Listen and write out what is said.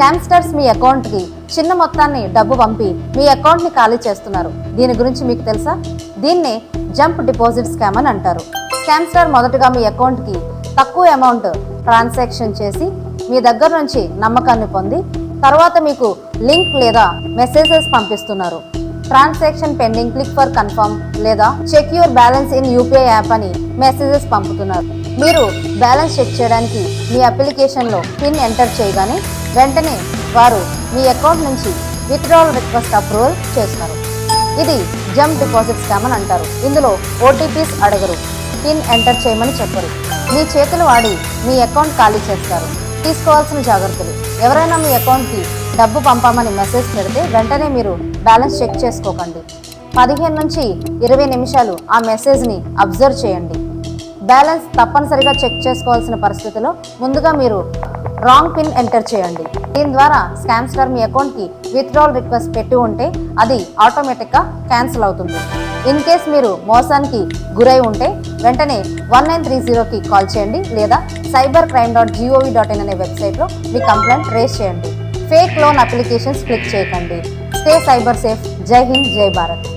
Scamsters మీ అకౌంట్కి చిన్న మొత్తాన్ని డబ్బు పంపి మీ అకౌంట్ని ఖాళీ చేస్తున్నారు. దీని గురించి మీకు తెలుసా? దీన్నే జంప్ డిపాజిట్ స్కామ్ అని అంటారు. స్కామ్స్టర్ మొదటగా మీ అకౌంట్కి తక్కువ అమౌంట్ ట్రాన్సాక్షన్ చేసి మీ దగ్గర నుంచి నమ్మకాన్ని పొంది తర్వాత మీకు లింక్ లేదా మెసేజెస్ పంపిస్తున్నారు. Transaction pending click for confirm లేదా check your balance in UPI app అని మెసేజెస్ పంపుతున్నారు. మీరు బ్యాలెన్స్ చెక్ చేయడానికి మీ అప్లికేషన్లో పిన్ ఎంటర్ చేయగానే వెంటనే వారు మీ అకౌంట్ నుంచి విత్డ్రావల్ రిక్వెస్ట్ అప్రూవల్ చేస్తారు. ఇది జంప్ డిపాజిట్ స్కామ్ అని అంటారు. ఇందులో ఓటీపీస్ అడగరు. పిన్ ఎంటర్ చేయమని చెప్పరు. మీ చేతులు వాడి మీ అకౌంట్ ఖాళీ చేస్తారు. తీసుకోవాల్సిన జాగ్రత్తలు. ఎవరైనా మీ అకౌంట్కి డబ్బు పంపామని మెసేజ్ పెడితే వెంటనే మీరు బ్యాలెన్స్ చెక్ చేసుకోకండి. పదిహేను నుంచి ఇరవై నిమిషాలు ఆ మెసేజ్ని అబ్జర్వ్ చేయండి. బ్యాలెన్స్ తప్పనిసరిగా చెక్ చేసుకోవాల్సిన పరిస్థితిలో ముందుగా మీరు రాంగ్ పిన్ ఎంటర్ చేయండి. దీని ద్వారా స్కామ్స్టర్ మీ అకౌంట్కి విత్డ్రాల్ రిక్వెస్ట్ పెట్టి ఉంటే అది ఆటోమేటిక్గా క్యాన్సిల్ అవుతుంది. ఇన్ కేస్ మీరు మోసానికి గురై ఉంటే వెంటనే వన్ నైన్ త్రీ జీరోకి కాల్ చేయండి లేదా cyber crime dot gov dot in అనే వెబ్సైట్లో మీ కంప్లైంట్ రేస్ చేయండి. ఫేక్ లోన్ అప్లికేషన్స్ క్లిక్ చేయకండి. స్టే సైబర్ సేఫ్ జై హింద్ జై భారత్.